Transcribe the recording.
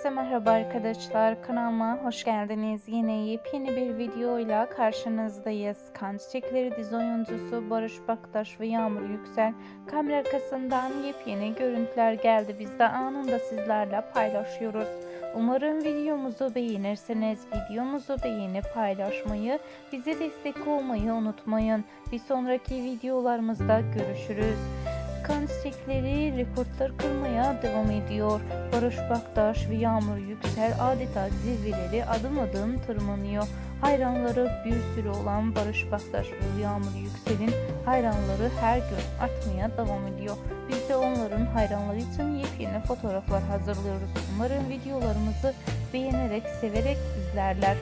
Herkese merhaba arkadaşlar. Kanalıma hoş geldiniz. Yine yepyeni bir videoyla karşınızdayız. Kan Çiçekleri dizi oyuncusu Barış Baktaş ve Yağmur Yüksel kamera arkasından yepyeni görüntüler geldi. Biz de anında sizlerle paylaşıyoruz. Umarım videomuzu beğenirsiniz. Videomuzu beğenip paylaşmayı, bize destek olmayı unutmayın. Bir sonraki videolarımızda görüşürüz. Kan çiçekleri rekortlar kırmaya devam ediyor. Barış Baktaş ve Yağmur Yüksel adeta zirveleri adım adım tırmanıyor. Hayranları bir sürü olan Barış Baktaş ve Yağmur Yüksel'in hayranları her gün artmaya devam ediyor. Biz de onların hayranları için yepyeni fotoğraflar hazırlıyoruz. Umarım videolarımızı beğenerek, severek izlerler.